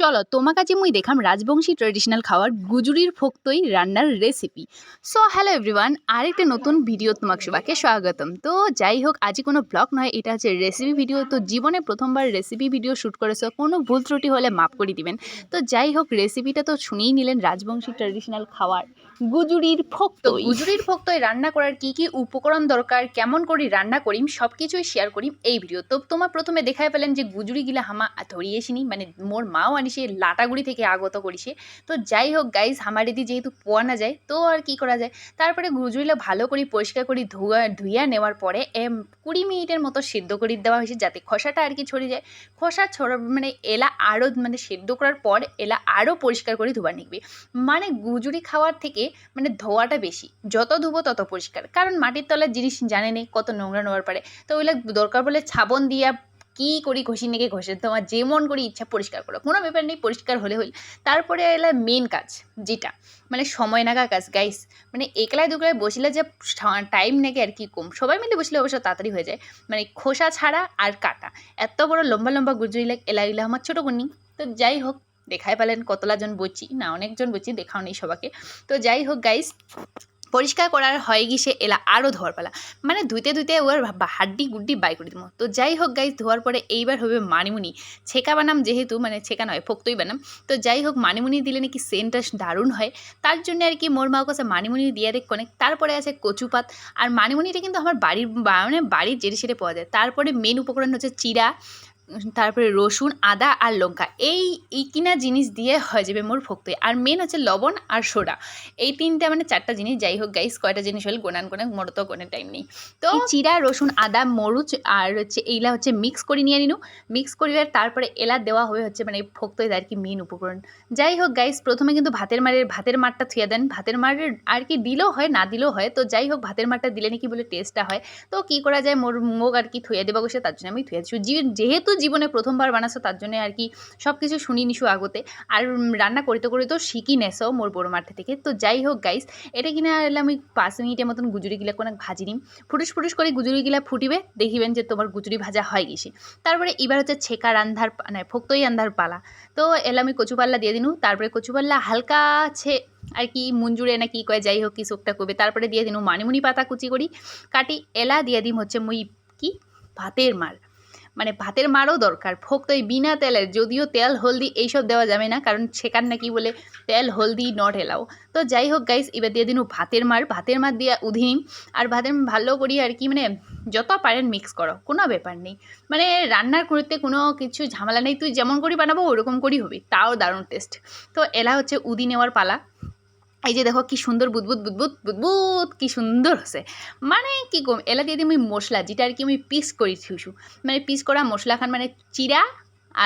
চলো তোমার কাছে মুই দেখাম রাজবংশী ট্রেডিশনাল খাওয়ার গুজুরির ফোক্তই রান্নার রেসিপি সো হ্যালো এভরিওয়ান আরেকটা নতুন ভিডিও তোমাকে সবাইকে স্বাগতম। তো যাই হোক আজই কোনো ব্লগ নয়, এটা হচ্ছে রেসিপি ভিডিও তো জীবনে প্রথমবার রেসিপি ভিডিও শ্যুট করেছ, কোনো ভুল ত্রুটি হলে মাফ করে দিবেন। তো যাই হোক রেসিপিটা তো শুনেই নিলেন রাজবংশী ট্রেডিশনাল খাওয়ার গুজুরির ফোক্ত গুজুরির ফোক্তই রান্না করার কি কি উপকরণ দরকার, কেমন করি রান্না করিম সব কিছুই শেয়ার করিম এই ভিডিও তো তোমার প্রথমে দেখাই পেলেন যে গুজুরি গিলা হামা ধরিয়েছিনি মানে মোর মাও আনিসে লাটাগুড়ি থেকে আগত করিছে তো যাই হোক গাইজ হামার দিদি যেহেতু পোয়া না যায়, তো আর কি করা যায়? তারপরে গুজুরিলা ভালো করে পরিষ্কার করে ধুয়া, ধুইয়া নেওয়ার পরে এম কুড়ি মিনিটের মতো সেদ্ধ করে দেওয়া হয়েছে যাতে খোসাটা আর কি ছড়ে যায়। খোসা ছড়া মানে এলা আরও মানে সেদ্ধ করার পর এলা আরও পরিষ্কার করে ধোয়া নিকবে মানে গুজুরি খাওয়ার থেকে মানে ধোয়াটা বেশি। যত ধুবো তত পরিষ্কার। কারণ মাটির তলার জিনিস জানে নেই, কত নোংরা নেওয়ার পারে। তো ওইগুলো দরকার বলে ছাবন দিয়া কি করি, ঘষি নেগে ঘষে, তোমার যেমন করি ইচ্ছা পরিষ্কার করো। কোনো ব্যাপার নেই, পরিষ্কার হলে হইল তারপরে এলা মেন কাজ, যেটা মানে সময় নাগা কাজ গাইস মানে একলায় দুকলায় বসলে যে টাইম নাকি আর কি কম। সবাই মিলে বসলে অবশ্য তাড়াতাড়ি হয়ে যায়। মানে খোসা ছাড়া আর কাটা। এত বড় লম্বা লম্বা গুজরিলে এলাইলে আমার ছোটো কন্যি। তো যাই হোক, দেখাই পেলেন কতলাজন বলছি না অনেকজন বলছি দেখাও নেই সবাকে। তো যাই হোক গাইস পরিষ্কার করার হয়ে গিয়ে এলা আরও ধোয়ার পালা। মানে ধুইতে ধুইতে ওর হাড্ডি গুড্ডি বাই করে দিব। তো যাই হোক গাইজ ধোয়ার পরে এইবার হবে মানিমুনি। ছেঁকা বানাম যেহেতু মানে ছেঁকা নয় ফোক্তই বানাম। তো যাই হোক, মানিমুনি দিলে নাকি সেন্টটা দারুণ হয়। তার জন্য আর কি মোর মাও কাছে মানিমুনি দিয়ে দেখ অনেক তারপরে আছে কচুপাত আর মানিমুনিটা কিন্তু আমার বাড়ির মানে বাড়ির জেরে সেরে পাওয়া যায়। তারপরে মেন উপকরণ হচ্ছে চিরা তারপরে রসুন, আদা আর লঙ্কা। এই এই কিনা জিনিস দিয়ে হয়ে যাবে মোর ফোক্তই আর মেন হচ্ছে লবণ আর সোডা। এই তিনটা মানে চারটা জিনিস, যাই হোক গাইস কয়টা জিনিস হলে গোনান গোনান মোর তো টাইম নেই। তো চিরা, রসুন, আদা, মরুচ আর হচ্ছে এইলা হচ্ছে মিক্স করে নিয়ে নিনু। মিক্স করিবার তারপরে এলা দেওয়া হবে হচ্ছে মানে ফোক্তই আর কি মেন উপকরণ। যাই হোক গাইস প্রথমে কিন্তু ভাতের মারের, ভাতের মারটা থুয়ে দেন। ভাতের মারের আর কি দিলেও হয়, না দিলেও হয়। তো যাই হোক, ভাতের মারটা দিলে নাকি বলে টেস্টটা হয়। তো কি করা যায়? মোর মুখ আর কি থুয়ে দেবো বসে তার জন্য আমি থুয়ে দিচ্ছি। যেহেতু জীবনে প্রথমবার বানাছো, তার জন্য আর কি সব কিছু শুনি নিশু আগতে। আর রান্না করতে করতে তো শিখি নেছো মোর বড় মাঠে থেকে। তো যাই হোক গাইস এটা কিনা এলাম আমি পাঁচ মিনিটের মতন গুজুরি গিলা কোনো ভাজি নিম। ফুটুস ফুটুস করে গুজুরি গিলা ফুটিবে, দেখিবেন যে তোমার গুজুরি ভাজা হয় গেছে তারপরে এবার হচ্ছে ছেঁকা রান্ধার মানে ফোক্তই রান্ধার পালা। তো এলাম আমি কচুপাল্লা দিয়ে দিনু, তারপরে কচুপাল্লা হালকা ছে, আর কি মুঞ্জুরে না কি কয় যাই হোক কি চোখটা করবে তারপরে দিয়ে দিনু মানিমুনি পাতা কুচি করি। কাটি, এলা দিয়ে দিম হচ্ছে মুই কি? ভাতের মার। মানে ভাতের মারও দরকার। এই বিনা তেলের, যদিও তেল, হলদি এইসব দেওয়া যাবে না, কারণ সেখান নাকি বলে তেল, হলদি নট এলাও তো যাই হোক গাইস এবার দিয়ে দিন ভাতের মার। ভাতের মার দিয়ে উধিনিম আর ভাতের ভালো করি আর কি মানে যত পারেন মিক্স করো, কোনো ব্যাপার নেই। মানে রান্নার করতে কোনো কিছু ঝামেলা নেই, তুই যেমন করি বানাবো, ওরকম করি হবে। তাও দারুণ টেস্ট তো এলা হচ্ছে উদি নেওয়ার পালা। এই যে দেখো কি সুন্দর বুদবুদ বুদবুদ বুদবুদ, কি সুন্দর হচ্ছে। মানে কি কম এলা দিয়ে আমি মশলা, যেটা আর কি আমি পিস করি থুসু মানে পিস করা মশলা খান মানে চিরা,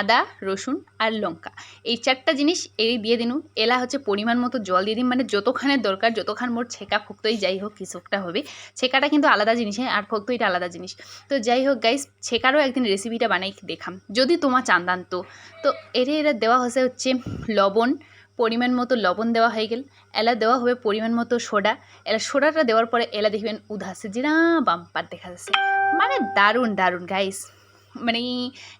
আদা, রসুন আর লঙ্কা। এই চারটা জিনিস এই দিয়ে দিনু, এলা হচ্ছে পরিমাণ মতো জল দিয়ে দিন মানে যতখানের দরকার, যতখান মোট ছেঁকা ফোক্তই যাই হোক কিছুটা হবে। ছেঁকাটা কিন্তু আলাদা জিনিস হ্যাঁ আর ফোক্তইটা আলাদা জিনিস। তো যাই হোক গাইস ছেঁকারও একদিন রেসিপিটা বানাই দেখাম। যদি তোমার চান্দান তো তো এরে এরা দেওয়া হচ্ছে হচ্ছে লবণ পরিমাণ মতো লবণ দেওয়া হয়ে গেল। এলা দেওয়া হবে পরিমাণ মতো সোডা। এলা সোডাটা দেওয়ার পরে এলা দেখবেন উধাসে জিরা বাম্পার দেখা যাচ্ছে। মানে দারুণ দারুণ গাইস মানে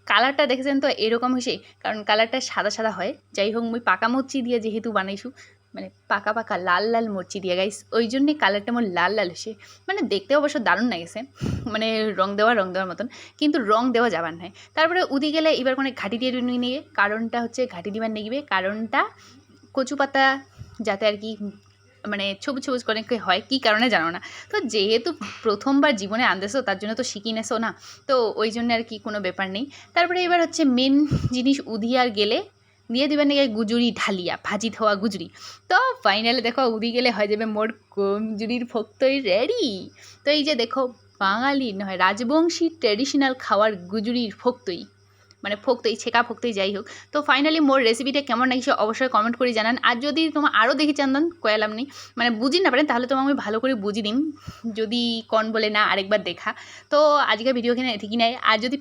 কালারটা দেখেছেন তো? এরকম হয়েছে। কারণ কালারটা সাদা সাদা হয়। যাই হোক, মুই পাকা মরচি দিয়ে যেহেতু বানাইছু মানে পাকা পাকা, লাল লাল মরচি দিয়ে গাইস ওই জন্যে কালারটা আমার লাল লাল হয়েছে। মানে দেখতে অবশ্য দারুণ লাগেছে। মানে রং দেওয়া, রং দেওয়ার মতন। কিন্তু রং দেওয়া যাবার নাই। তারপরে উদি গেলে এবার কোনো ঘাটি দিয়ে নিয়ে নিয়ে কারণটা হচ্ছে ঘাটি দিবার নেগিবে কারণটা কচু পাতা যাতে আর কি মানে সবুজ সবুজ করে হয়, কী কারণে জানো না। তো যেহেতু প্রথমবার জীবনে আনতেছো, তার জন্য তো শিখি নেছো না। তো ওই জন্য আর কি কোনো ব্যাপার নেই। তারপরে এবার হচ্ছে মেন জিনিস উধিয়ার গেলে, দিয়ে দিবেন নাকি গুজুরি ঢালিয়া ভাজি ধোয়া গুজরি। তো ফাইনালে দেখো উদি গেলে হয়ে যাবে মোর গুজুরির ভক্তই রেডি তো এই যে দেখো, বাঙালি নয়, রাজবংশী ট্র্যাডিশনাল খাওয়ার গুজুরির ভক্তই মানে ফোকতেই ছেঁকা ফোকতেই যাই হোক। তো ফাইনালি মোর রেসিপিটা কেমন লাগছে অবশ্যই কমেন্ট করে জানান। আর যদি তোমার আরও দেখি চান্দান কয়ালাম নেই। মানে বুঝি না পারেন তাহলে তোমার আমি ভালো করে বুঝি দিন যদি কন বলে না আরেকবার দেখা। তো আজকে ভিডিও এখানে ঠিকই নাই। আর যদি